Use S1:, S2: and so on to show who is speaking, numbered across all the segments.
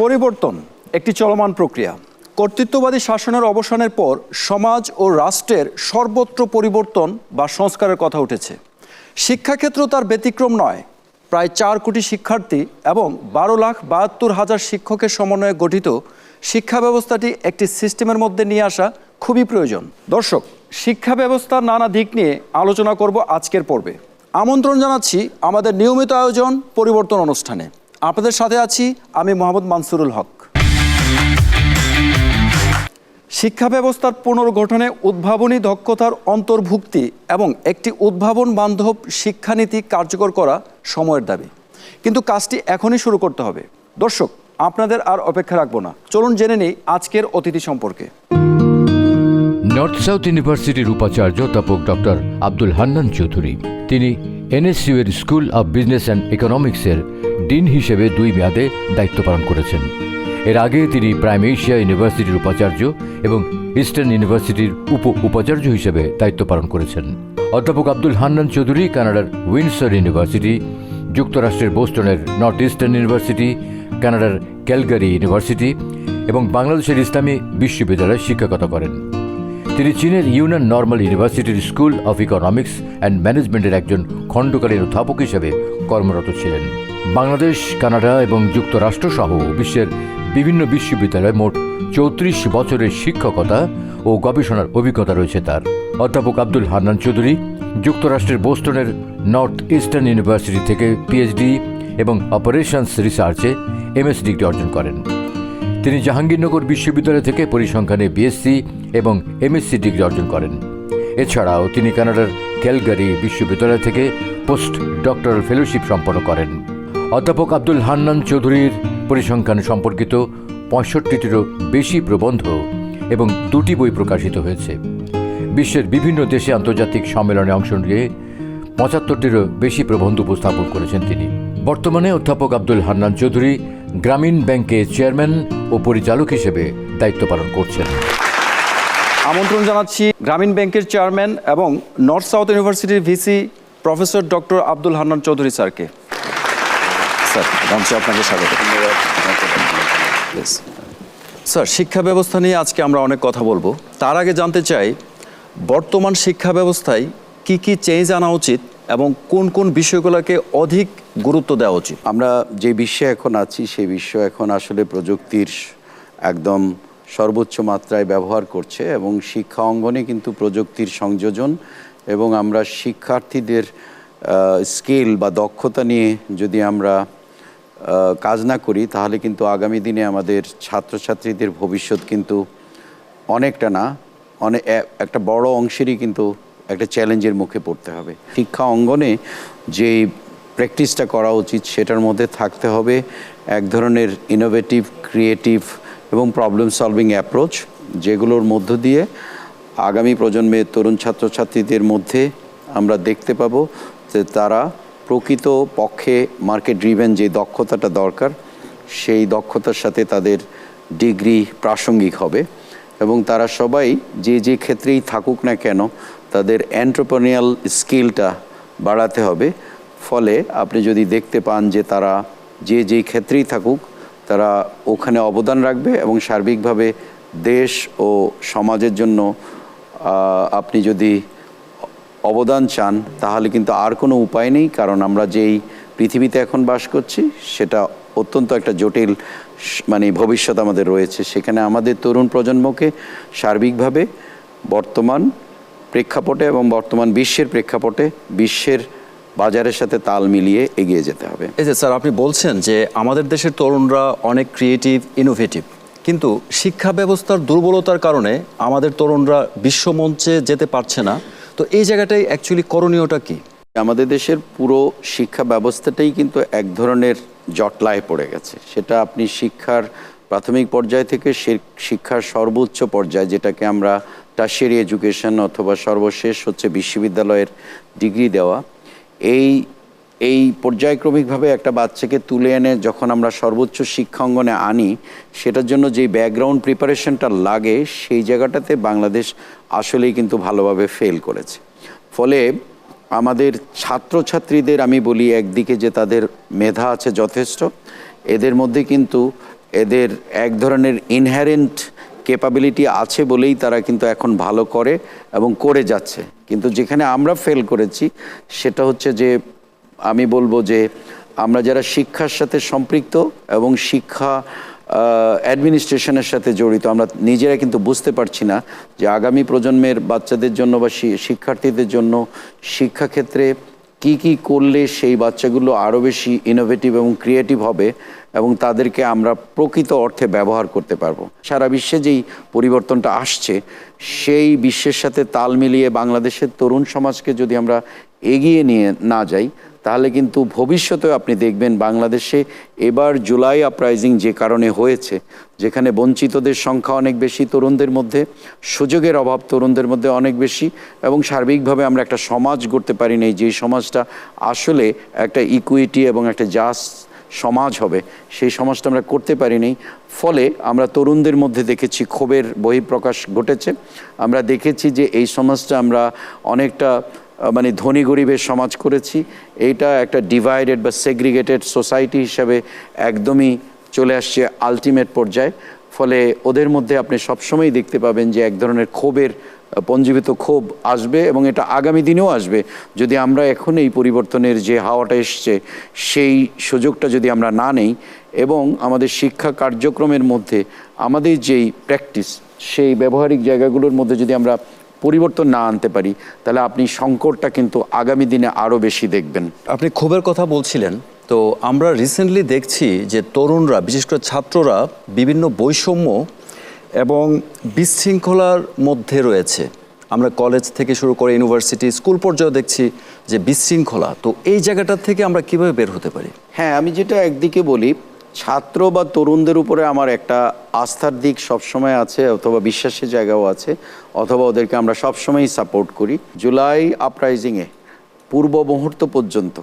S1: পরিবর্তন, একটি চলমান প্রক্রিয়া। কর্তৃত্ববাদী শাসনের অবসানের পর সমাজ ও রাষ্ট্রের সর্বত্র পরিবর্তন বা সংস্কারের কথা উঠেছে। শিক্ষাক্ষেত্র তার ব্যতিক্রম নয়। প্রায় চার কোটি শিক্ষার্থী এবং বারো লাখ বাহাত্তর হাজার শিক্ষকের সমন্বয়ে গঠিত শিক্ষা ব্যবস্থাটি একটি সিস্টেমের মধ্যে নিয়ে আসা খুবই প্রয়োজন। দর্শক শিক্ষা ব্যবস্থার নানা দিক নিয়ে আলোচনা করব আজকের পর্বে। আমন্ত্রণ জানাচ্ছি আমাদের নিয়মিত আয়োজন পরিবর্তন অনুষ্ঠানে। আপনাদের সাথে আছি আমি মোহাম্মদ মানসুরুল হক। শিক্ষা ব্যবস্থার পুনর্গঠনে উদ্ভাবনী দক্ষতার অন্তর্ভুক্তি এবং একটি উদ্ভাবন বান্ধব শিক্ষানীতি কার্যকর করা সময়ের দাবি। কিন্তু কাজটি এখনই শুরু করতে হবে। দর্শক, আপনাদের আর অপেক্ষা রাখব না। চলুন জেনে নেই আজকের অতিথি সম্পর্কে।
S2: নর্থ সাউথ ইউনিভার্সিটির উপাচার্য অধ্যাপক ডক্টর আব্দুল হান্নান চৌধুরী। তিনি এনএসইউ এর স্কুল অব বিজনেস অ্যান্ড ইকোনমিক্সের ডিন হিসেবে দুই মেয়াদে দায়িত্ব পালন করেছেন। এর আগে তিনি প্রাইম এশিয়া ইউনিভার্সিটির উপাচার্য এবং ইস্টার্ন ইউনিভার্সিটির উপ উপাচার্য হিসেবে দায়িত্ব পালন করেছেন। অধ্যাপক আব্দুল হান্নান চৌধুরী কানাডার উইন্ডসর ইউনিভার্সিটি, যুক্তরাষ্ট্রের বোস্টনের নর্থ ইস্টার্ন ইউনিভার্সিটি, কানাডার ক্যালগারি ইউনিভার্সিটি এবং বাংলাদেশের ইসলামী বিশ্ববিদ্যালয়ে শিক্ষকতা করেন। তিনি চীনের ইউনান নর্মাল ইউনিভার্সিটির স্কুল অফ ইকোনমিক্স অ্যান্ড ম্যানেজমেন্টের একজন খণ্ডকালীন অধ্যাপক হিসেবে কর্মরত ছিলেন। বাংলাদেশ, কানাডা এবং যুক্তরাষ্ট্র সহ বিশ্বের বিভিন্ন বিশ্ববিদ্যালয়ে মোট চৌত্রিশ বছরের শিক্ষকতা ও গবেষণার অভিজ্ঞতা রয়েছে তার। অধ্যাপক আব্দুল হান্নান চৌধুরী যুক্তরাষ্ট্রের বোস্টনের নর্থ ইস্টার্ন ইউনিভার্সিটি থেকে পিএইচডি এবং অপারেশনস রিসার্চে এমএস ডিগ্রি অর্জন করেন। তিনি জাহাঙ্গীরনগর বিশ্ববিদ্যালয় থেকে পরিসংখ্যানে বিএসসি এবং এমএসসি ডিগ্রি অর্জন করেন। এছাড়াও তিনি কানাডার ক্যালগারি বিশ্ববিদ্যালয় থেকে পোস্ট ডক্টরাল ফেলোশিপ সম্পন্ন করেন। অধ্যাপক আব্দুল হান্নান চৌধুরীর পরিসংখ্যান সম্পর্কিত পঁয়ষট্টিটিরও বেশি প্রবন্ধ এবং দুটি বই প্রকাশিত হয়েছে। বিশ্বের বিভিন্ন দেশে আন্তর্জাতিক সম্মেলনে অংশ নিয়ে পঁচাত্তরটিরও বেশি প্রবন্ধ উপস্থাপন করেছেন তিনি। বর্তমানে অধ্যাপক আব্দুল হান্নান চৌধুরী গ্রামীণ ব্যাংকে চেয়ারম্যান ও পরিচালক হিসেবে দায়িত্ব পালন করছেন।
S1: আমন্ত্রণ জানাচ্ছি গ্রামীণ ব্যাংকের চেয়ারম্যান এবং নর্থ সাউথ ইউনিভার্সিটির VC professor doctor Abdul Hannan Chowdhury স্যারকে। স্যার আপনাকে স্বাগত. স্যার, শিক্ষা ব্যবস্থা নিয়ে আজকে আমরা অনেক কথা বলব। তার আগে জানতে চাই, বর্তমান শিক্ষা ব্যবস্থায় কি কি চেঞ্জ আনা উচিত এবং কোন কোন বিষয়গুলোকে অধিক গুরুত্ব দেওয়া উচিত?
S3: আমরা যে বিশ্বে এখন আছি, সেই বিশ্ব এখন আসলে প্রযুক্তির একদম সর্বোচ্চ মাত্রায় ব্যবহার করছে এবং শিক্ষা অঙ্গনে কিন্তু প্রযুক্তির সংযোজন এবং আমরা শিক্ষার্থীদের স্কিল বা দক্ষতা নিয়ে যদি আমরা কাজ না করি, তাহলে কিন্তু আগামী দিনে আমাদের ছাত্রছাত্রীদের ভবিষ্যৎ কিন্তু অনেকটা না অনেক একটা বড় অংশেরই কিন্তু একটা চ্যালেঞ্জের মুখে পড়তে হবে। শিক্ষা অঙ্গনে যে প্র্যাকটিসটা করা উচিত সেটার মধ্যে থাকতে হবে এক ধরনের ইনোভেটিভ ক্রিয়েটিভ এবং প্রবলেম সলভিং অ্যাপ্রোচ যেগুলোর মধ্য দিয়ে আগামী প্রজন্মের তরুণ ছাত্রছাত্রীদের মধ্যে আমরা দেখতে পাবো যে তারা প্রকৃত পক্ষে মার্কেট ড্রিভেন যে দক্ষতাটা দরকার, সেই দক্ষতার সাথে তাদের ডিগ্রি প্রাসঙ্গিক হবে এবং তারা সবাই যে যে ক্ষেত্রেই থাকুক না কেন তাদের অ্যান্ট্রোপনিয়াল স্কিলটা বাড়াতে হবে। ফলে আপনি যদি দেখতে পান যে তারা যে যেই ক্ষেত্রেই থাকুক, তারা ওখানে অবদান রাখবে এবং সার্বিকভাবে দেশ ও সমাজের জন্য আপনি যদি অবদান চান, তাহলে কিন্তু আর কোনো উপায় নেই। কারণ আমরা যেই পৃথিবীতে এখন বাস করছি, সেটা অত্যন্ত একটা জটিল মানে ভবিষ্যৎ আমাদের রয়েছে। সেখানে আমাদের তরুণ প্রজন্মকে সার্বিকভাবে বর্তমান প্রেক্ষাপটে এবং বর্তমান বিশ্বের প্রেক্ষাপটে বিশ্বের বাজারের সাথে তাল মিলিয়ে এগিয়ে যেতে হবে।
S1: এই যে স্যার আপনি বলছেন যে আমাদের দেশের তরুণরা অনেক ক্রিয়েটিভ ইনোভেটিভ কিন্তু শিক্ষা ব্যবস্থার দুর্বলতার কারণে আমাদের তরুণরা বিশ্বমঞ্চে যেতে পারছে না। তো এই জায়গাটাই অ্যাকচুয়ালি করণীয়টা কি?
S3: আমাদের দেশের পুরো শিক্ষা ব্যবস্থাটাই কিন্তু এক ধরনের জটলায় পড়ে গেছে। সেটা আপনি শিক্ষার প্রাথমিক পর্যায় থেকে শিক্ষার সর্বোচ্চ পর্যায় যেটাকে আমরা টার্সিয়ারি এডুকেশন অথবা সর্বশেষ হচ্ছে বিশ্ববিদ্যালয়ের ডিগ্রি দেওয়া। এই এই পর্যায়ক্রমিকভাবে একটা বাচ্চাকে তুলে এনে যখন আমরা সর্বোচ্চ শিক্ষা অঙ্গনে আনি, সেটার জন্য যেই ব্যাকগ্রাউন্ড প্রিপারেশনটা লাগে, সেই জায়গাটাতে বাংলাদেশ আসলেই কিন্তু ভালোভাবে ফেল করেছে। ফলে আমাদের ছাত্রছাত্রীদের আমি বলি একদিকে যে তাদের মেধা আছে যথেষ্ট, এদের মধ্যে কিন্তু এদের এক ধরনের ইনহ্যারেন্ট ক্যাপাবিলিটি আছে বলেই তারা কিন্তু এখন ভালো করে এবং করে যাচ্ছে। কিন্তু যেখানে আমরা ফেল করেছি, সেটা হচ্ছে যে আমি বলব যে আমরা যারা শিক্ষার সাথে সম্পৃক্ত এবং শিক্ষা অ্যাডমিনিস্ট্রেশনের সাথে জড়িত, আমরা নিজেরা কিন্তু বুঝতে পারছি না যে আগামী প্রজন্মের বাচ্চাদের জন্য বা শিক্ষার্থীদের জন্য শিক্ষাক্ষেত্রে কি কি করলে সেই বাচ্চাগুলো আরও বেশি ইনোভেটিভ এবং ক্রিয়েটিভ হবে এবং তাদেরকে আমরা প্রকৃত অর্থে ব্যবহার করতে পারব। সারা বিশ্বে যেই পরিবর্তনটা আসছে, সেই বিশ্বের সাথে তাল মিলিয়ে বাংলাদেশের তরুণ সমাজকে যদি আমরা এগিয়ে নিয়ে না যাই, তাহলে কিন্তু ভবিষ্যতেও আপনি দেখবেন বাংলাদেশে এবার জুলাই আপরাইজিং যে কারণে হয়েছে, যেখানে বঞ্চিতদের সংখ্যা অনেক বেশি, তরুণদের মধ্যে সুযোগের অভাব তরুণদের মধ্যে অনেক বেশি এবং সার্বিকভাবে আমরা একটা সমাজ গড়তে পারি নাই যে সমাজটা আসলে একটা ইকুইটি এবং একটা জাস্ট সমাজ হবে। সেই সমাজটা আমরা করতে পারিনি। ফলে আমরা তরুণদের মধ্যে দেখেছি ক্ষোভের বহিঃপ্রকাশ ঘটেছে। আমরা দেখেছি যে এই সমাজটা আমরা অনেকটা মানে ধনী গরিবের সমাজ করেছি। এইটা একটা ডিভাইডেড বা সেগ্রিগেটেড সোসাইটি হিসাবে একদমই চলে আসছে আলটিমেট পর্যায়ে। ফলে ওদের মধ্যে আপনি সবসময়ই দেখতে পাবেন যে এক ধরনের ক্ষোভের পঞ্জীবিত ক্ষোভ আসবে এবং এটা আগামী দিনেও আসবে। যদি আমরা এখন এই পরিবর্তনের যে হাওয়াটা এসছে, সেই সুযোগটা যদি আমরা না নেই এবং আমাদের শিক্ষা কার্যক্রমের মধ্যে, আমাদের যেই প্র্যাকটিস সেই ব্যবহারিক জায়গাগুলোর মধ্যে যদি আমরা পরিবর্তন না আনতে পারি, তাহলে আপনি সংকটটা কিন্তু আগামী দিনে আরও বেশি দেখবেন।
S1: আপনি ক্ষোভের কথা বলছিলেন, তো আমরা রিসেন্টলি দেখছি যে তরুণরা, বিশেষ করে ছাত্ররা বিভিন্ন বৈষম্য এবং বিশৃঙ্খলার মধ্যে রয়েছে। আমরা কলেজ থেকে শুরু করে ইউনিভার্সিটি, স্কুল পর্যায়ে দেখছি যে বিশৃঙ্খলা। তো এই জায়গাটা থেকে আমরা কীভাবে বের হতে পারি?
S3: হ্যাঁ আমি যেটা একদিকে বলি, ছাত্র বা তরুণদের উপরে আমার একটা আস্থার দিক সবসময় আছে অথবা বিশ্বাসের জায়গাও আছে, অথবা ওদেরকে আমরা সবসময়ই সাপোর্ট করি। জুলাই আপরাইজিংয়ে পূর্ব মুহূর্ত পর্যন্ত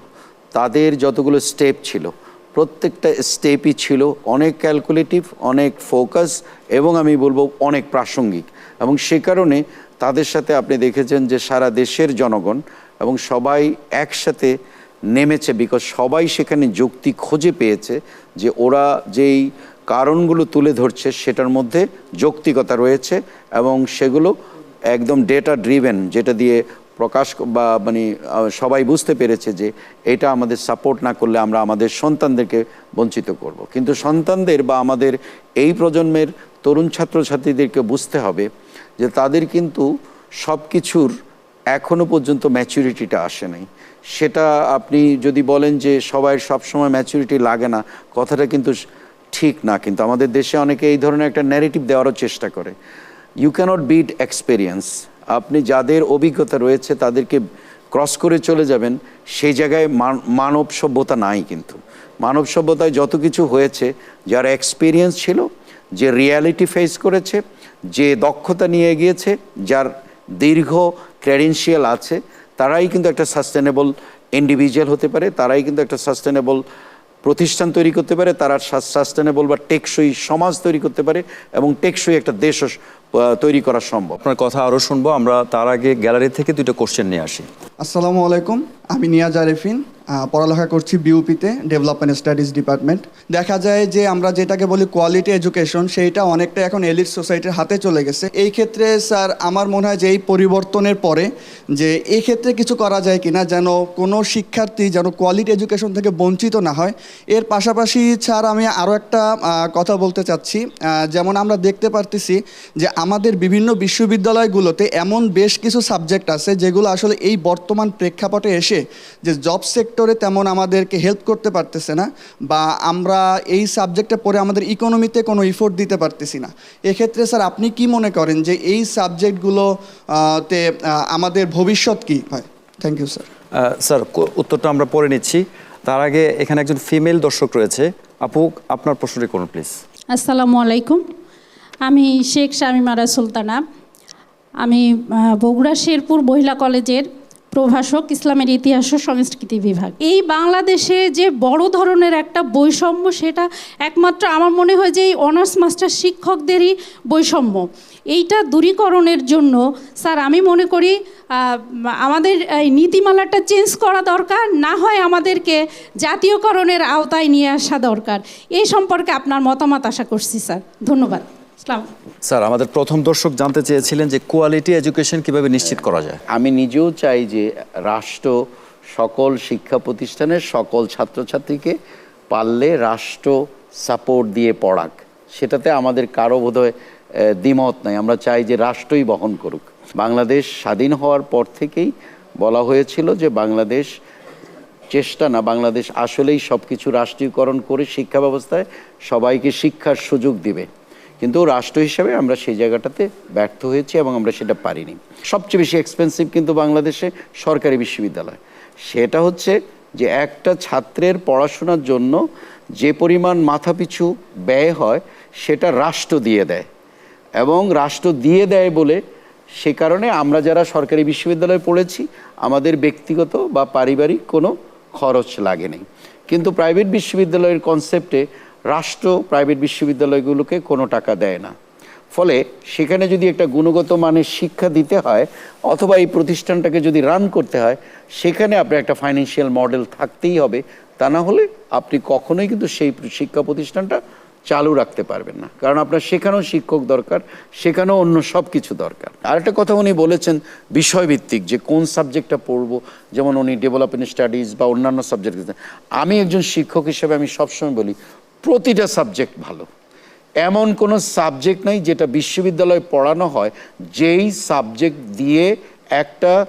S3: তাদের যতগুলো স্টেপ ছিল প্রত্যেকটা স্টেপই ছিল অনেক ক্যালকুলেটিভ অনেক ফোকাস এবং আমি বলব অনেক প্রাসঙ্গিক। এবং সে কারণে তাদের সাথে আপনি দেখেছেন যে সারা দেশের জনগণ এবং সবাই একসাথে নেমেছে বিকজ সবাই সেখানে যুক্তি খুঁজে পেয়েছে যে ওরা যেই কারণগুলো তুলে ধরছে সেটার মধ্যে যৌক্তিকতা রয়েছে এবং সেগুলো একদম ডেটা ড্রিভেন যেটা দিয়ে প্রকাশ বা মানে সবাই বুঝতে পেরেছে যে এটা আমাদের সাপোর্ট না করলে আমরা আমাদের সন্তানদেরকে বঞ্চিত করব। কিন্তু সন্তানদের বা আমাদের এই প্রজন্মের তরুণ ছাত্রছাত্রীদেরকে বুঝতে হবে যে তাদের কিন্তু সব কিছুর এখনও পর্যন্ত ম্যাচুরিটিটা আসে নাই। সেটা আপনি যদি বলেন যে সবাই সবসময় ম্যাচুরিটি লাগে না, কথাটা কিন্তু ঠিক না। কিন্তু আমাদের দেশে অনেকে এই ধরনের একটা ন্যারেটিভ দেওয়ারও চেষ্টা করে। ইউ ক্যানট বিট এক্সপেরিয়েন্স আপনি যাদের অভিজ্ঞতা রয়েছে তাদেরকে ক্রস করে চলে যাবেন সেই জায়গায় মান- মানব সভ্যতা নাই কিন্তু। মানব সভ্যতায় যত কিছু হয়েছে যার এক্সপিরিয়েন্স ছিল যে রিয়ালিটি ফেস করেছে যে দক্ষতা নিয়ে গিয়েছে যার দীর্ঘ ক্রেডেন্সিয়াল আছে তারাই কিন্তু একটা সাস্টেনেবল ইন্ডিভিজুয়াল হতে পারে তারাই কিন্তু একটা সাস্টেনেবল প্রতিষ্ঠান তৈরি করতে পারে তারা সাস্টেনেবল বা টেকসই সমাজ তৈরি করতে পারে এবং টেকসই একটা আহ, তৈরি করা সম্ভব।
S1: আপনার কথা আরও শুনব আমরা তার আগে গ্যালারি থেকে দুটো কোশ্চেন নিয়ে আসি।
S4: আসসালামু আলাইকুম আমি নিয়াজ আরেফিন। পড়ালেখা করছি বিউপিতে ডেভেলপমেন্ট স্টাডিজ ডিপার্টমেন্ট দেখা যায় যে আমরা যেটাকে বলি কোয়ালিটি এডুকেশন সেইটা অনেকটা এখন এলিট সোসাইটির হাতে চলে গেছে। এই ক্ষেত্রে, স্যার, আমার মনে হয় যে এই পরিবর্তনের পরে যে এই ক্ষেত্রে কিছু করা যায় কিনা, যেন কোনো শিক্ষার্থী যেন কোয়ালিটি এডুকেশন থেকে বঞ্চিত না হয়। এর পাশাপাশি, স্যার, আমি আরও একটা কথা বলতে চাচ্ছি। যেমন আমরা দেখতে পারতেছি যে আমাদের বিভিন্ন বিশ্ববিদ্যালয়গুলোতে এমন বেশ কিছু সাবজেক্ট আছে, যেগুলো আসলে এই বর্তমান প্রেক্ষাপটে এসে যে জব সেক্টরে তেমন আমাদেরকে হেল্প করতে পারতেছে না বা আমরা এই সাবজেক্টে পড়ে আমাদের ইকোনমিতে কোনো ইফোর্ট দিতে পারতেছি না। এক্ষেত্রে স্যার আপনি কি মনে করেন যে এই সাবজেক্টগুলো তে আমাদের ভবিষ্যৎ কি? হয় থ্যাংক ইউ স্যার
S1: স্যার উত্তরটা আমরা পড়ে নিচ্ছি। তার আগে এখানে একজন ফিমেল দর্শক রয়েছে। আপু আপনার প্রশ্নটি করুন প্লিজ
S5: আসসালামু আলাইকুম। আমি শেখ শামিমারা সুলতানা। আমি বগুড়া শেরপুর মহিলা কলেজের প্রভাষক, ইসলামের ইতিহাস ও সংস্কৃতি বিভাগ। এই বাংলাদেশে যে বড় ধরনের একটা বৈষম্য, সেটা একমাত্র আমার মনে হয় যে এই অনার্স মাস্টার শিক্ষকদেরই বৈষম্য। এইটা দূরীকরণের জন্য, স্যার, আমি মনে করি আমাদের এই নীতিমালাটা চেঞ্জ করা দরকার, না হয় আমাদেরকে জাতীয়করণের আওতায় নিয়ে আসা দরকার। এই সম্পর্কে আপনার মতামত আশা করছি, স্যার। ধন্যবাদ।
S1: স্যার আমাদের প্রথম দর্শক জানতে চেয়েছিলেন যে কোয়ালিটি এডুকেশন কীভাবে নিশ্চিত করা যায়।
S3: আমি নিজেও চাই যে রাষ্ট্র সকল শিক্ষা প্রতিষ্ঠানের সকল ছাত্রছাত্রীকে পারলে রাষ্ট্র সাপোর্ট দিয়ে পড়াক। সেটাতে আমাদের কারও বোধহয় দ্বিমত নাই। আমরা চাই যে রাষ্ট্রই বহন করুক। বাংলাদেশ স্বাধীন হওয়ার পর থেকেই বলা হয়েছিল যে বাংলাদেশ চেষ্টা না বাংলাদেশ আসলেই সব কিছু রাষ্ট্রীয়করণ করে শিক্ষা ব্যবস্থায় সবাইকে শিক্ষার সুযোগ দিবে। কিন্তু রাষ্ট্র হিসাবে আমরা সেই জায়গাটাতে ব্যর্থ হয়েছি এবং আমরা সেটা পারিনি। সবচেয়ে বেশি এক্সপেন্সিভ কিন্তু বাংলাদেশে সরকারি বিশ্ববিদ্যালয়। সেটা হচ্ছে যে একটা ছাত্রের পড়াশোনার জন্য যে পরিমাণ মাথাপিছু ব্যয় হয়, সেটা রাষ্ট্র দিয়ে দেয়। এবং রাষ্ট্র দিয়ে দেয় বলে সে কারণে আমরা যারা সরকারি বিশ্ববিদ্যালয়ে পড়েছি, আমাদের ব্যক্তিগত বা পারিবারিক কোনো খরচ লাগেনি। কিন্তু প্রাইভেট বিশ্ববিদ্যালয়ের কনসেপ্টে রাষ্ট্র, প্রাইভেট বিশ্ববিদ্যালয়গুলোকে কোনো টাকা দেয় না। ফলে সেখানে যদি একটা গুণগত মানের শিক্ষা দিতে হয় অথবা এই প্রতিষ্ঠানটাকে যদি রান করতে হয়, সেখানে আপনার একটা ফাইন্যান্সিয়াল মডেল থাকতেই হবে। তা না হলে আপনি কখনোই কিন্তু সেই শিক্ষা প্রতিষ্ঠানটা চালু রাখতে পারবেন না। কারণ আপনার সেখানেও শিক্ষক দরকার, সেখানেও অন্য সব কিছু দরকার। আরেকটা কথা উনি বলেছেন বিষয়ভিত্তিক, যে কোন সাবজেক্টটা পড়ব, যেমন উনি ডেভেলপমেন্ট স্টাডিজ বা অন্যান্য সাবজেক্ট। আমি একজন শিক্ষক হিসেবে আমি সবসময় বলি প্রতিটা সাবজেক্ট ভালো। এমন কোনো সাবজেক্ট নাই যেটা বিশ্ববিদ্যালয়ে পড়ানো হয়, যেই সাবজেক্ট দিয়ে একটা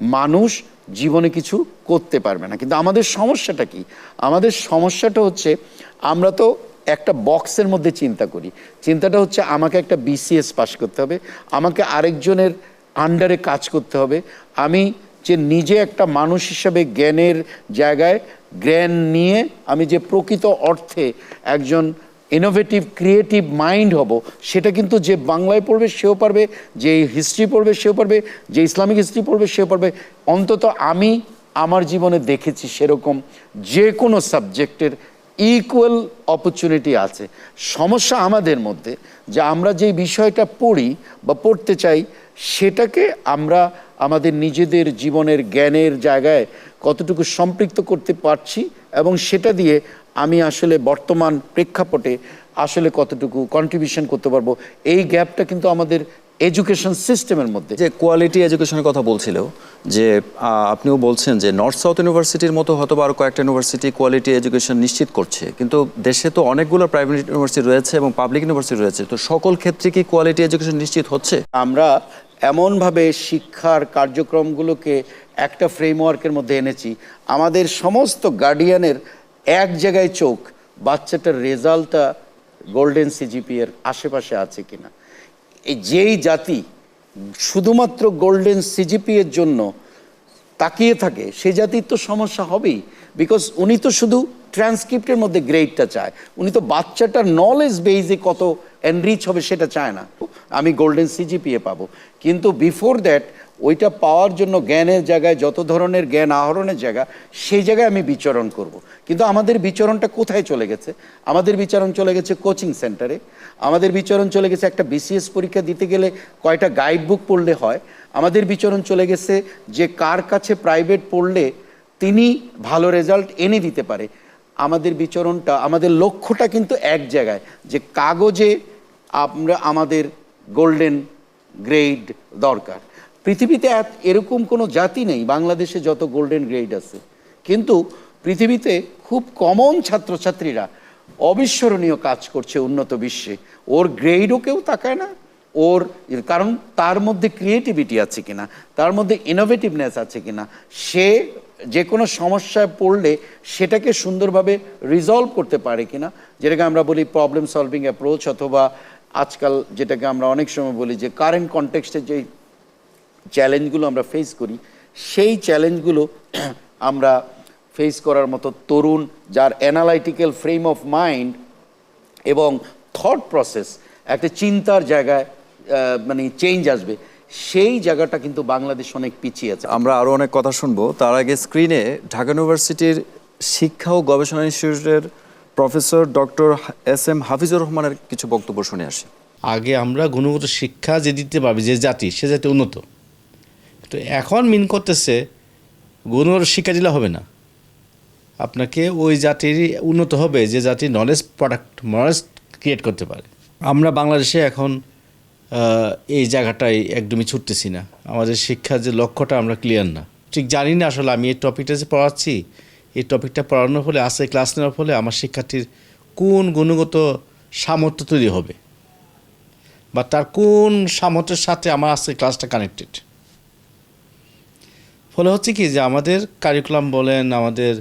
S3: মানুষ জীবনে কিছু করতে পারবে না। কিন্তু আমাদের সমস্যাটা কি? আমাদের সমস্যাটা হচ্ছে আমরা তো একটা বক্সের মধ্যে চিন্তা করি। চিন্তাটা হচ্ছে আমাকে একটা বিসিএস পাস করতে হবে, আমাকে আরেকজনের আন্ডারে কাজ করতে হবে। আমি যে নিজে একটা মানুষ হিসাবে জ্ঞানের জায়গায় জ্ঞান নিয়ে আমি যে প্রকৃত অর্থে একজন ইনোভেটিভ ক্রিয়েটিভ মাইন্ড হব, সেটা কিন্তু যে বাংলায় পড়বে সেও পারবে, যে হিস্ট্রি পড়বে সেও পারবে, যে ইসলামিক হিস্ট্রি পড়বে সেও পারবে। অন্তত আমি আমার জীবনে দেখেছি সেরকম যে কোনো সাবজেক্টের ইকুয়াল অপরচুনিটি আছে। সমস্যা আমাদের মধ্যে যে আমরা যে বিষয়টা পড়ি বা পড়তে চাই সেটাকে আমরা আমাদের নিজেদের জীবনের জ্ঞানের জায়গায় কতটুকু সম্পৃক্ত করতে পারছি এবং সেটা দিয়ে আমি আসলে বর্তমান প্রেক্ষাপটে আসলে কতটুকু কন্ট্রিবিউশন করতে পারব এই গ্যাপটা কিন্তু আমাদের এডুকেশন সিস্টেমের মধ্যে।
S1: যে কোয়ালিটি এডুকেশনের কথা বলছিল যে আপনিও বলছেন যে নর্থ সাউথ ইউনিভার্সিটির মতো হয়তো আরও কয়েকটা ইউনিভার্সিটি কোয়ালিটি এডুকেশন নিশ্চিত করছে কিন্তু দেশে তো অনেকগুলো প্রাইভেট ইউনিভার্সিটি রয়েছে এবং পাবলিক ইউনিভার্সিটি রয়েছে তো সকল ক্ষেত্রে কি কোয়ালিটি এডুকেশন নিশ্চিত হচ্ছে?
S3: আমরা এমনভাবে শিক্ষার কার্যক্রমগুলোকে একটা ফ্রেমওয়ার্কের মধ্যে এনেছি। আমাদের সমস্ত গার্ডিয়ানের এক জায়গায় চোখ, বাচ্চাটার রেজাল্টটা গোল্ডেন সিজিপি এর আশেপাশে আছে কিনা। এই যেই জাতি শুধুমাত্র গোল্ডেন সিজিপি এর জন্য তাকিয়ে থাকে, সে জাতির তো সমস্যা হবেই। বিকজ উনি তো শুধু ট্রান্সক্রিপ্টের মধ্যে গ্রেডটা চায়। উনি তো বাচ্চাটার নলেজ বেইজে কত এনরিচ হবে সেটা চায় না। আমি গোল্ডেন সিজিপিএ পাবো। কিন্তু বিফোর দ্যাট ওইটা পাওয়ার জন্য জ্ঞানের জায়গায়, যত ধরনের জ্ঞান আহরণের জায়গা, সেই জায়গায় আমি বিচরণ করব। কিন্তু আমাদের বিচরণটা কোথায় চলে গেছে? আমাদের বিচরণ চলে গেছে কোচিং সেন্টারে আমাদের বিচরণ চলে গেছে একটা বিসিএস পরীক্ষা দিতে গেলে কয়টা গাইড বুক পড়লে হয়? আমাদের বিচরণ চলে গেছে যে কার কাছে প্রাইভেট পড়লে তিনি ভালো রেজাল্ট এনে দিতে পারে। আমাদের বিচরণটা, আমাদের লক্ষ্যটা কিন্তু এক জায়গায়। যে কাগজে আমরা আমাদের গোল্ডেন গ্রেড দরকার। পৃথিবীতে এরকম কোনো জাতি নেই, বাংলাদেশে যত গোল্ডেন গ্রেড আছে। কিন্তু পৃথিবীতে খুব কমন ছাত্রছাত্রীরা অবিস্মরণীয় কাজ করছে উন্নত বিশ্বে। ওর গ্রেডও কেউ তাকায় না। ওর, কারণ তার মধ্যে ক্রিয়েটিভিটি আছে কিনা, তার মধ্যে ইনোভেটিভনেস আছে কিনা, সে যে কোনো সমস্যায় পড়লে সেটাকে সুন্দরভাবে রিজলভ করতে পারে কিনা, যেটাকে আমরা বলি প্রবলেম সলভিং অ্যাপ্রোচ অথবা আজকাল যেটাকে আমরা অনেক সময় বলি যে কারেন্ট কনটেক্সটে যেই চ্যালেঞ্জগুলো আমরা ফেস করি, সেই চ্যালেঞ্জগুলো আমরা ফেস করার মতো তরুণ যার অ্যানালাইটিক্যাল ফ্রেম অফ মাইন্ড এবং থট প্রসেস একটা চিন্তার জায়গায় মানে চেঞ্জ আসবে, সেই জায়গাটা কিন্তু বাংলাদেশ অনেক পিছিয়ে আছে।
S1: আমরা আরও অনেক কথা শুনব। তার আগে স্ক্রিনে ঢাকা ইউনিভার্সিটির শিক্ষা ও গবেষণা ইনস্টিটিউটের professor doctor S M Hafizur রহমানের কিছু বক্তব্য শুনে আসি।
S6: আগে আমরা গুণগত শিক্ষা যে দিতে পারবি, যে জাতি, সে জাতি উন্নত। তো এখন মিন করতেছে, গুণগত শিক্ষা দিলে হবে না। আপনাকে ওই জাতির উন্নত হবে, যে জাতি নলেজ প্রোডাক্ট নলেজ ক্রিয়েট করতে পারে। আমরা বাংলাদেশে এখন এই জায়গাটায় একদমই ছুটতেছি না। আমাদের শিক্ষার যে লক্ষ্যটা আমরা ক্লিয়ার না। ঠিক জানি না আসলে আমি এই টপিকটা যে পড়াচ্ছি এই টপিকটা পড়ানোর ফলে আজকে ক্লাস নেওয়ার ফলে আমার শিক্ষার্থীর কোন গুণগত সামর্থ্য তৈরি হবে? বা তার কোন সামর্থ্যের সাথে আমার আজকে ক্লাসটা কানেক্টেড ফলে হচ্ছে কি যে আমাদের কারিকুলাম বলেন, আমাদের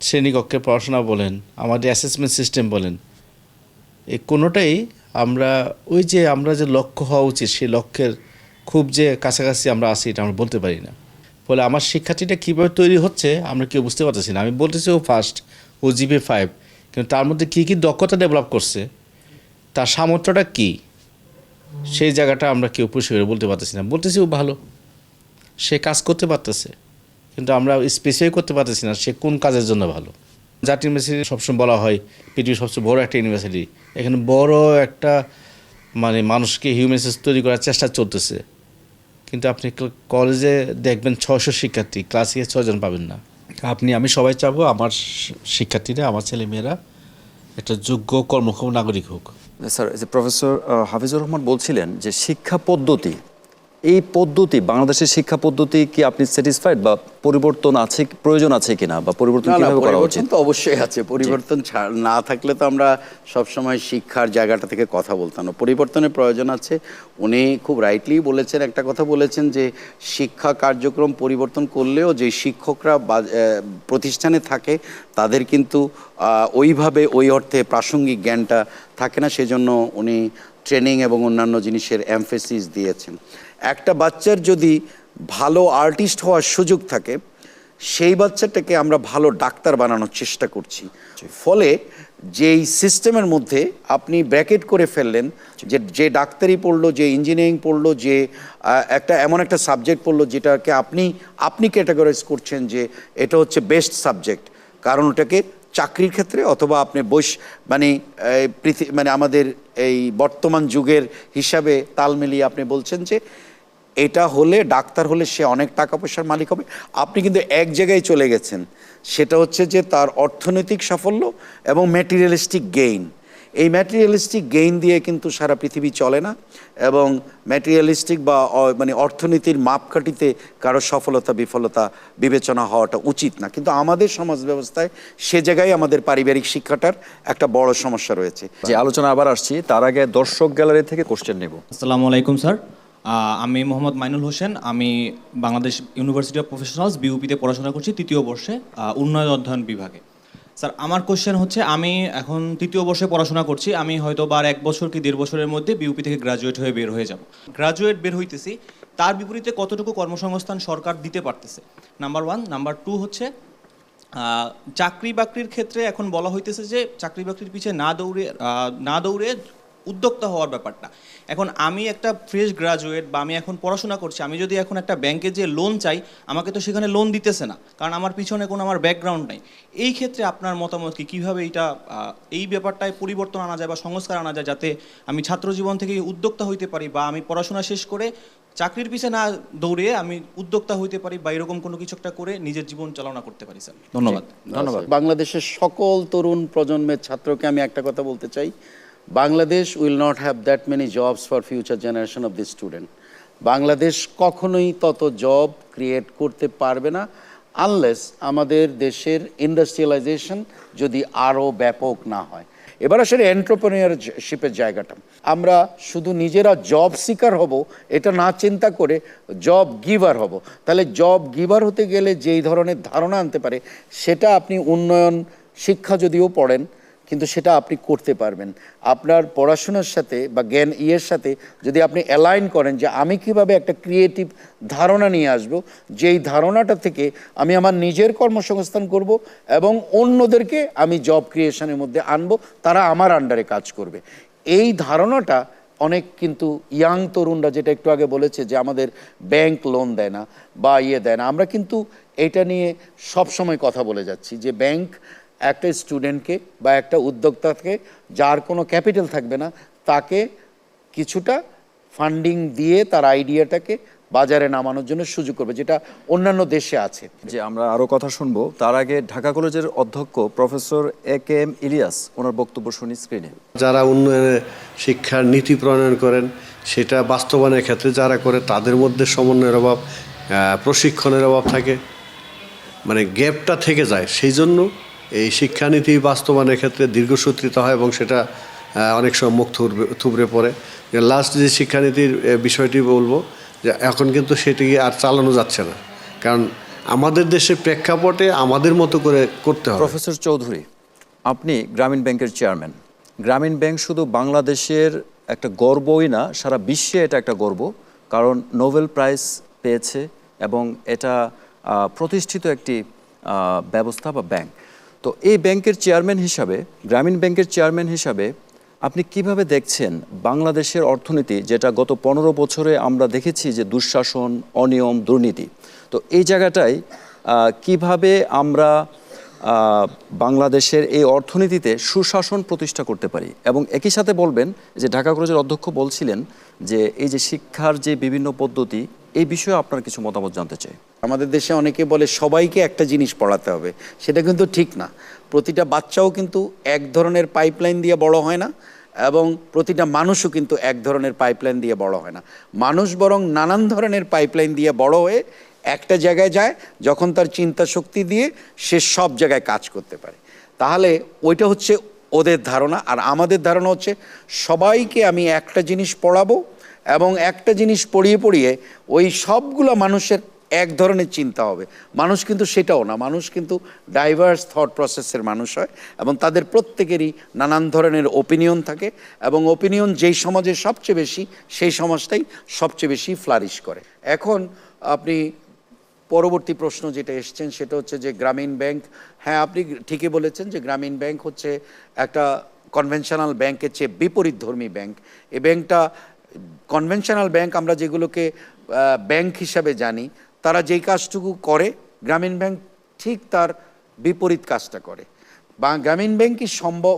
S6: শ্রেণীকক্ষে পড়াশোনা বলেন, আমাদের অ্যাসেসমেন্ট সিস্টেম বলেন, এই কোনোটাই আমরা, ওই যে আমরা যে লক্ষ্য হওয়া উচিত, সেই লক্ষ্যের খুব যে কাছাকাছি আমরা আসি এটা আমরা বলতে পারি না। ফলে আমার শিক্ষার্থীটা কীভাবে তৈরি হচ্ছে আমরা কেউ বুঝতে পারতেছি না। আমি বলতেছি, ও ফার্স্ট ও জিপি ফাইভ কিন্তু তার মধ্যে কী কী দক্ষতা ডেভেলপ করছে, তার সামর্থ্যটা কী, সেই জায়গাটা আমরা কেউ পরিষ্কার করে বলতে পারতেছি না। বলতেছি, ও ভালো, সে কাজ করতে পারতেছে, কিন্তু আমরা স্পেসিফাই করতে পারতেছি না সে কোন কাজের জন্য ভালো। জাতীয় ইউনিভার্সিটি সবসময় বলা হয়, পৃথিবীর সবচেয়ে বড় একটা ইউনিভার্সিটি এখানে বড় একটা মানে মানুষকে হিউম্যানিটিস তৈরি করার চেষ্টা চলতেছে। কিন্তু আপনি কলেজে দেখবেন ছশো শিক্ষার্থী ক্লাসে ছজন পাবেন না। আপনি আমি সবাই চাবো আমার শিক্ষার্থীরা আমার ছেলে মেয়েরা একটা যোগ্য কর্মক্ষম নাগরিক হোক।
S1: স্যার এই যে প্রফেসর হাফিজুর রহমান বলছিলেন যে শিক্ষা পদ্ধতি এই পদ্ধতি বাংলাদেশের শিক্ষা পদ্ধতি কি আপনি স্যাটিসফাইড বা পরিবর্তন আছে প্রয়োজন আছে কিনা বা পরিবর্তন কীভাবে করা উচিত?
S3: তো অবশ্যই আছে। পরিবর্তন ছাড়- না থাকলে তো আমরা সবসময় শিক্ষার জায়গাটা থেকে কথা বলতাম না। পরিবর্তনের প্রয়োজন আছে। উনি খুব রাইটলি বলেছেন একটা কথা বলেছেন যে শিক্ষা কার্যক্রম পরিবর্তন করলেও যে শিক্ষকরা প্রতিষ্ঠানে থাকে তাদের কিন্তু ওইভাবে ওই অর্থে প্রাসঙ্গিক জ্ঞানটা থাকে না। সেজন্য উনি ট্রেনিং এবং অন্যান্য জিনিসের এমফেসিস দিয়েছেন। একটা বাচ্চার যদি ভালো আর্টিস্ট হওয়ার সুযোগ থাকে সেই বাচ্চাটাকে আমরা ভালো ডাক্তার বানানোর চেষ্টা করছি। ফলে যেই সিস্টেমের মধ্যে আপনি ব্র্যাকেট করে ফেললেন যে যে ডাক্তারি পড়ল যে ইঞ্জিনিয়ারিং পড়ল যে একটা এমন একটা সাবজেক্ট পড়ল যেটাকে আপনি আপনি ক্যাটাগরাইজ করছেন যে এটা হচ্ছে বেস্ট সাবজেক্ট কারণ ওটাকে চাকরির ক্ষেত্রে অথবা আপনি বৈশ মানে মানে আমাদের এই বর্তমান যুগের হিসাবে তাল মিলিয়ে আপনি বলছেন যে এটা হলে, ডাক্তার হলে সে অনেক টাকা পয়সার মালিক হবে। আপনি কিন্তু এক জায়গায় চলে গেছেন। সেটা হচ্ছে যে তার অর্থনৈতিক সাফল্য এবং ম্যাটেরিয়ালিস্টিক গেইন এই ম্যাটেরিয়ালিস্টিক গেইন দিয়ে কিন্তু সারা পৃথিবী চলে না এবং ম্যাটেরিয়ালিস্টিক বা অ- মানে অর্থনীতির মাপকাঠিতে কারও সফলতা বিফলতা বিবেচনা হওয়াটা উচিত না। কিন্তু আমাদের সমাজ ব্যবস্থায় সে জায়গায় আমাদের পারিবারিক শিক্ষাটার একটা বড় সমস্যা রয়েছে।
S1: যে আলোচনা আবার আসছি তার আগে দর্শক গ্যালারি থেকে কোশ্চেন নেব।
S7: আসসালামু আলাইকুম স্যার। আমি মোহাম্মদ মাইনুল হোসেন। আমি বাংলাদেশ ইউনিভার্সিটি অফ প্রফেশনালস বিউপিতে পড়াশোনা করছি তৃতীয় বর্ষে উন্নয়ন অধ্যয়ন বিভাগে। স্যার আমার কোশ্চেন হচ্ছে, আমি এখন তৃতীয় বর্ষে পড়াশোনা করছি, আমি হয়তো বার এক বছর কি দেড় বছরের মধ্যে বিউপি থেকে গ্রাজুয়েট হয়ে বের হয়ে যাব। গ্রাজুয়েট বের হইতেছি, তার বিপরীতে কতটুকু কর্মসংস্থান সরকার দিতে পারতেছে? নাম্বার ওয়ান নাম্বার টু হচ্ছে চাকরি বাকরির ক্ষেত্রে এখন বলা হইতেছে যে চাকরি বাকরির পিছিয়ে না দৌড়ে না দৌড়ে উদ্যোক্তা হওয়ার ব্যাপারটা। এখন আমি একটা ফ্রেশ গ্রাজুয়েট বা আমি এখন পড়াশোনা করছি আমি যদি এখন একটা ব্যাংকে যে লোন চাই আমাকে তো সেখানে লোন দিতেছে না কারণ আমার পিছনে কোনো আমার ব্যাকগ্রাউন্ড নাই। এই ক্ষেত্রে আপনার মতামত কি? কীভাবে এইটা আহ, এই ব্যাপারটায় পরিবর্তন আনা যায় বা সংস্কার আনা যায় যাতে আমি ছাত্র জীবন থেকে উদ্যোক্তা হইতে পারি বা আমি পড়াশোনা শেষ করে চাকরির পিছনে না দৌড়ে আমি উদ্যোক্তা হইতে পারি বা এরকম কোনো কিছু একটা করে নিজের জীবন চালনা করতে পারি স্যার? ধন্যবাদ।
S3: ধন্যবাদ। বাংলাদেশের সকল তরুণ প্রজন্মের ছাত্রকে আমি একটা কথা বলতে চাই। Bangladesh will not have that many jobs for future generation of the student Bangladesh কখনোই তত জব ক্রিয়েট করতে পারবে না আনলেস আমাদের দেশের ইন্ডাস্ট্রিয়ালাইজেশন যদি আরও ব্যাপক না হয়। এবার আসলে এন্টারপ্রেনিয়ারশিপের জায়গাটা। আমরা শুধু নিজেরা জব সিকার হব, এটা না চিন্তা করে জব গিভার হব। তাহলে জব গিভার হতে গেলে যেই ধরনের ধারণা আনতে পারে, সেটা আপনি উন্নয়ন, শিক্ষা যদিও পড়েন কিন্তু সেটা আপনি করতে পারবেন। আপনার পড়াশোনার সাথে বা জ্ঞান ইয়ের সাথে যদি আপনি অ্যালাইন করেন যে আমি কীভাবে একটা ক্রিয়েটিভ ধারণা নিয়ে আসব, যেই ধারণাটা থেকে আমি আমার নিজের কর্মসংস্থান করব এবং অন্যদেরকে আমি জব ক্রিয়েশনের মধ্যে আনব, তারা আমার আন্ডারে কাজ করবে। এই ধারণাটা অনেক কিন্তু ইয়াং তরুণরা যেটা একটু আগে বলেছে যে আমাদের ব্যাংক লোন দেয় না বা ইয়ে দেয় না, আমরা কিন্তু এটা নিয়ে সব সময় কথা বলে যাচ্ছি যে ব্যাংক একটা স্টুডেন্টকে বা একটা উদ্যোক্তাকে যার কোনো ক্যাপিটাল থাকবে না তাকে কিছুটা ফান্ডিং দিয়ে তার আইডিয়াটাকে বাজারে নামানোর জন্য সুযোগ করবে যেটা অন্যান্য দেশে আছে।
S1: যে আমরা আরও কথা শুনব। তার আগে ঢাকা কলেজের অধ্যক্ষ professor A K M Ilias ওনার বক্তব্য শুনি স্ক্রিনে।
S8: যারা উন্নয়নে শিক্ষার নীতি প্রণয়ন করেন সেটা বাস্তবায়নের ক্ষেত্রে যারা করে তাদের মধ্যে সমন্বয়ের অভাব প্রশিক্ষণের অভাব থাকে। মানে গ্যাপটা থেকে যায় সেই জন্য এই শিক্ষানীতি বাস্তবায়নের ক্ষেত্রে দীর্ঘসূত্রিত হয় এবং সেটা অনেক সময় মুখ থুবড়ে থুবড়ে পড়ে। লাস্ট যে শিক্ষানীতির বিষয়টি বলব যে এখন কিন্তু সেটি আর চালানো যাচ্ছে না। কারণ আমাদের দেশের প্রেক্ষাপটে আমাদের মতো করে করতে হবে।
S1: প্রফেসর চৌধুরী, আপনি গ্রামীণ ব্যাংকের চেয়ারম্যান। গ্রামীণ ব্যাংক শুধু বাংলাদেশের একটা গর্বই না, সারা বিশ্বে এটা একটা গর্ব। কারণ নোবেল প্রাইজ পেয়েছে এবং এটা প্রতিষ্ঠিত একটি ব্যবস্থা বা ব্যাংক। তো এই ব্যাংকের চেয়ারম্যান হিসাবে, গ্রামীণ ব্যাংকের চেয়ারম্যান হিসাবে আপনি কীভাবে দেখছেন বাংলাদেশের অর্থনীতি, যেটা গত পনেরো বছরে আমরা দেখেছি যে দুঃশাসন, অনিয়ম, দুর্নীতি? তো এই জায়গাটায় কীভাবে আমরা বাংলাদেশের এই অর্থনীতিতে সুশাসন প্রতিষ্ঠা করতে পারি? এবং একই সাথে বলবেন যে ঢাকা কলেজের অধ্যক্ষ বলছিলেন যে এই যে শিক্ষার যে বিভিন্ন পদ্ধতি, এই বিষয়ে আপনার কিছু মতামত জানতে চাই।
S3: আমাদের দেশে অনেকে বলে সবাইকে একটা জিনিস পড়াতে হবে। সেটা কিন্তু ঠিক না। প্রতিটা বাচ্চাও কিন্তু এক ধরনের পাইপলাইন দিয়ে বড় হয় না এবং প্রতিটা মানুষও কিন্তু এক ধরনের পাইপলাইন দিয়ে বড় হয় না। মানুষ বরং নানান ধরনের পাইপলাইন দিয়ে বড় হয়ে একটা জায়গায় যায়, যখন তার চিন্তা শক্তি দিয়ে সে সব জায়গায় কাজ করতে পারে। তাহলে ওইটা হচ্ছে ওদের ধারণা। আর আমাদের ধারণা হচ্ছে সবাইকে আমি একটা জিনিস পড়াবো এবং একটা জিনিস পড়িয়ে পড়িয়ে ওই সবগুলো মানুষের এক ধরনের চিন্তা হবে। মানুষ কিন্তু সেটাও না। মানুষ কিন্তু ডাইভার্স থট প্রসেসের মানুষ হয় এবং তাদের প্রত্যেকেরই নানান ধরনের ওপিনিয়ন থাকে এবং ওপিনিয়ন যেই সমাজে সবচেয়ে বেশি, সেই সমাজটাই সবচেয়ে বেশি ফ্লারিশ করে। এখন আপনি পরবর্তী প্রশ্ন যেটা এসছেন সেটা হচ্ছে যে গ্রামীণ ব্যাংক হ্যাঁ আপনি ঠিকই বলেছেন যে গ্রামীণ ব্যাংক হচ্ছে একটা কনভেনশনাল ব্যাংকের চেয়ে বিপরীত ধর্মী ব্যাংক। এই ব্যাংকটা কনভেনশনাল ব্যাংক আমরা যেগুলোকে ব্যাংক হিসাবে জানি তারা যেই কাজটুকু করে, গ্রামীণ ব্যাংক ঠিক তার বিপরীত কাজটা করে। বা গ্রামীণ ব্যাংকই সম্ভব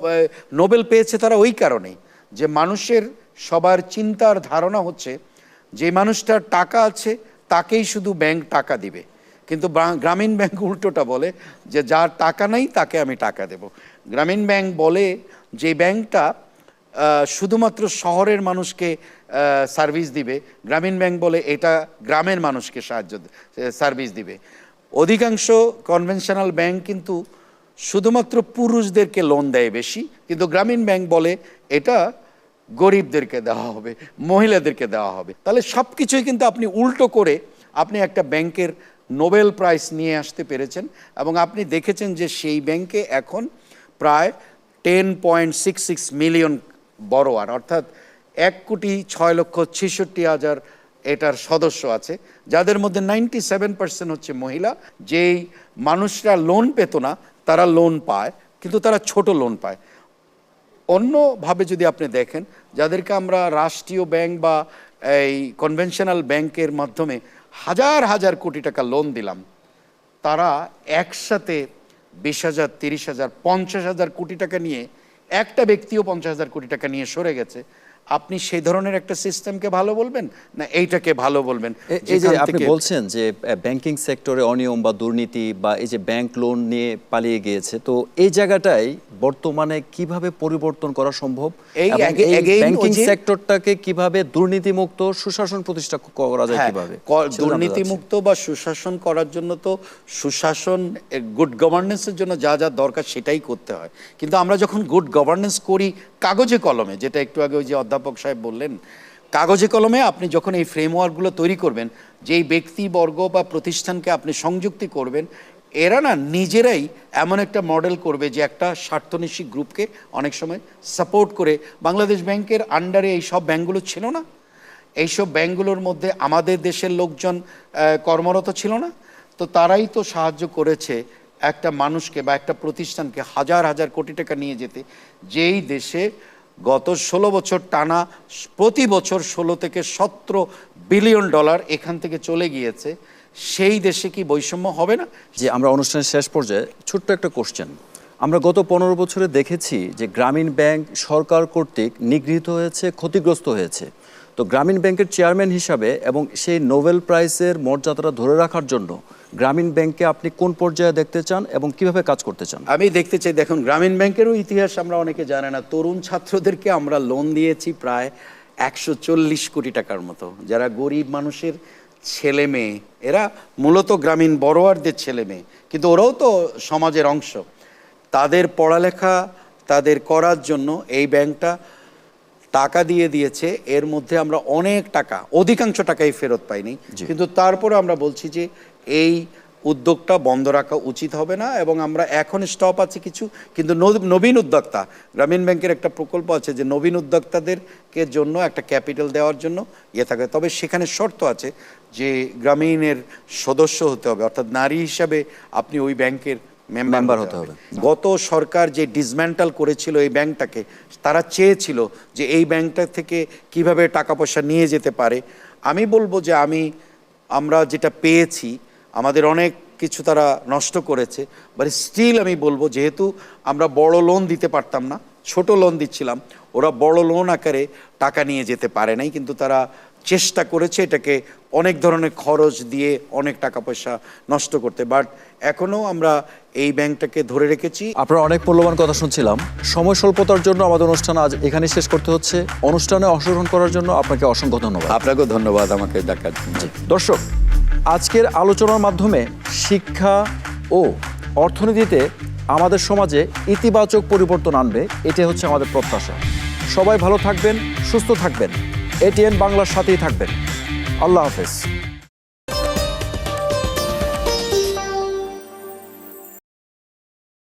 S3: নোবেল পেয়েছে তারা ওই কারণেই যে মানুষের সবার চিন্তার ধারণা হচ্ছে যে মানুষটার টাকা আছে তাকেই শুধু ব্যাংক টাকা দিবে। কিন্তু গ্রামীণ ব্যাংক উল্টোটা বলে যে যার টাকা নেই তাকে আমি টাকা দেব। গ্রামীণ ব্যাংক বলে যে ব্যাংকটা শুধুমাত্র শহরের মানুষকে সার্ভিস দিবে। গ্রামীণ ব্যাংক বলে এটা গ্রামের মানুষকে সাহায্য সার্ভিস দিবে। অধিকাংশ কনভেনশনাল ব্যাংক কিন্তু শুধুমাত্র পুরুষদেরকে লোন দেয় বেশি, কিন্তু গ্রামীণ ব্যাংক বলে এটা গরিবদেরকে দেওয়া হবে, মহিলাদেরকে দেওয়া হবে। তাহলে সব কিছুই কিন্তু আপনি উল্টো করে আপনি একটা ব্যাংকের নোবেল প্রাইজ নিয়ে আসতে পেরেছেন এবং আপনি দেখেছেন যে সেই ব্যাংকে এখন প্রায় ten point six six million বড়োয়ার অর্থাৎ এক কোটি ছয় লক্ষ ছেষট্টি হাজার এটার সদস্য আছে, যাদের মধ্যে নাইনটি সেভেন পার্সেন্ট হচ্ছে মহিলা। যেই মানুষরা লোন পেত না, তারা লোন পায়, কিন্তু তারা ছোট লোন পায়। অন্যভাবে যদি আপনি দেখেন, যাদেরকে আমরা রাষ্ট্রীয় ব্যাংক বা এই কনভেনশনাল ব্যাংকের মাধ্যমে হাজার হাজার কোটি টাকা লোন দিলাম, তারা একসাথে বিশ হাজার, তিরিশ হাজার, পঞ্চাশ হাজার কোটি টাকা নিয়ে একটা ব্যক্তিও পঞ্চাশ হাজার কোটি টাকা নিয়ে সরে গেছে। আপনি সেই ধরনের একটা সিস্টেমকে ভালো বলবেন না এইটাকে ভালো বলবেন?
S1: এই যে আপনি বলছেন যে ব্যাংকিং সেক্টরে অনিয়ম বা দুর্নীতি বা এই যে ব্যাংক লোন নিয়ে পালিয়ে গিয়েছে তো এই জায়গাটাই বর্তমানে কীভাবে পরিবর্তন করা সম্ভব?
S3: এই
S1: ব্যাংকিং সেক্টরটাকে কীভাবে দুর্নীতিমুক্ত সুশাসন প্রতিষ্ঠা করা যায়
S3: হ্যাঁ,
S1: কীভাবে?
S3: দুর্নীতিমুক্ত বা সুশাসন করার জন্য তো সুশাসন গুড গভর্নেন্সের জন্য যা যা দরকার সেটাই করতে হয়। কিন্তু আমরা যখন গুড গভর্নেন্স করি কাগজে কলমে যেটা একটু আগে ওই যে অধ্যাপক সাহেব বললেন, কাগজে কলমে আপনি যখন এই ফ্রেমওয়ার্কগুলো তৈরি করবেন, যেই ব্যক্তিবর্গ বা প্রতিষ্ঠানকে আপনি সংযুক্তি করবেন, এরা না নিজেরাই এমন একটা মডেল করবে যে একটা স্বার্থনিশী গ্রুপকে অনেক সময় সাপোর্ট করে। বাংলাদেশ ব্যাংকের আন্ডারে এই সব ব্যাংকগুলো ছিল না। এইসব ব্যাংকগুলোর মধ্যে আমাদের দেশের লোকজন কর্মরত ছিল না। তো তারাই তো সাহায্য করেছে একটা মানুষকে বা একটা প্রতিষ্ঠানকে হাজার হাজার কোটি টাকা নিয়ে যেতে। যেই দেশে গত ষোলো বছর টানা প্রতি বছর ষোলো থেকে সতেরো বিলিয়ন ডলার এখান থেকে চলে গিয়েছে। সেই দেশে কি বৈষম্য হবে না?
S1: যে আমরা অনুষ্ঠানের শেষ পর্যায়ে ছোট্ট একটা কোশ্চেন আমরা গত পনেরো বছরে দেখেছি যে গ্রামীণ ব্যাংক সরকার কর্তৃক নিগৃহীত হয়েছে, ক্ষতিগ্রস্ত হয়েছে। তো গ্রামীণ ব্যাংকের চেয়ারম্যান হিসাবে এবং সেই নোবেল প্রাইজের মর্যাদাটা ধরে রাখার জন্য গ্রামীণ ব্যাংকে আপনি কোন পর্যায়ে দেখতে চান এবং কীভাবে কাজ করতে চান?
S3: আমি দেখতে চাই দেখুন গ্রামীণ ব্যাংকেরও ইতিহাস আমরা অনেকে জানে না। তরুণ ছাত্রদেরকে আমরা লোন দিয়েছি প্রায় একশো চল্লিশ কোটি টাকার মতো। যারা গরিব মানুষের ছেলে মেয়ে এরা মূলত গ্রামীণ বড়োয়ারদের ছেলে মেয়ে কিন্তু ওরাও তো সমাজের অংশ। তাদের পড়ালেখা তাদের করার জন্য এই ব্যাংকটা টাকা দিয়ে দিয়েছে। এর মধ্যে আমরা অনেক টাকা অধিকাংশ টাকাই ফেরত পাইনি। কিন্তু তারপরে আমরা বলছি যে এই উদ্যোগটা বন্ধ রাখা উচিত হবে না এবং আমরা এখন স্টপ আছে কিছু কিন্তু নবীন উদ্যোক্তা গ্রামীণ ব্যাংকের একটা প্রকল্প আছে যে নবীন উদ্যোক্তাদেরকে জন্য একটা ক্যাপিটাল দেওয়ার জন্য ইয়ে থাকে তবে সেখানে শর্ত আছে যে গ্রামীণের সদস্য হতে হবে অর্থাৎ নারী হিসাবে আপনি ওই ব্যাংকের মেম্বার
S1: হতে।
S3: হবে। গত সরকার যে ডিসম্যান্টাল করেছিল এই ব্যাংকটাকে তারা চেয়েছিল যে এই ব্যাংকটা থেকে কীভাবে টাকা পয়সা নিয়ে যেতে পারে। আমি বলব যে আমি আমরা যেটা পেয়েছি আমাদের অনেক কিছু তারা নষ্ট করেছে বাট স্টিল আমি বলব যেহেতু আমরা বড় লোন দিতে পারতাম না ছোট লোন দিচ্ছিলাম ওরা বড় লোন আকারে টাকা নিয়ে যেতে পারে নাই কিন্তু তারা চেষ্টা করেছে এটাকে অনেক ধরনের খরচ দিয়ে অনেক টাকা পয়সা নষ্ট করতে বাট এখনও আমরা এই ব্যাংকটাকে ধরে রেখেছি।
S1: আপনারা অনেক মূল্যবান কথা শুনছিলাম সময় স্বল্পতার জন্য আমাদের অনুষ্ঠান আজ এখানে শেষ করতে হচ্ছে অনুষ্ঠানে অংশগ্রহণ করার জন্য আপনাকে অসংখ্য ধন্যবাদ।
S3: আপনাকেও ধন্যবাদ আমাকে ডাকার জন্য।
S1: দর্শক আজকের আলোচনার মাধ্যমে শিক্ষা ও অর্থনীতিতে আমাদের সমাজে ইতিবাচক পরিবর্তন আনবে, এটাই হচ্ছে আমাদের প্রত্যাশা। সবাই ভালো থাকবেন, সুস্থ থাকবেন। এটিএন বাংলার সাথেই থাকবেন। আল্লাহ হাফেজ।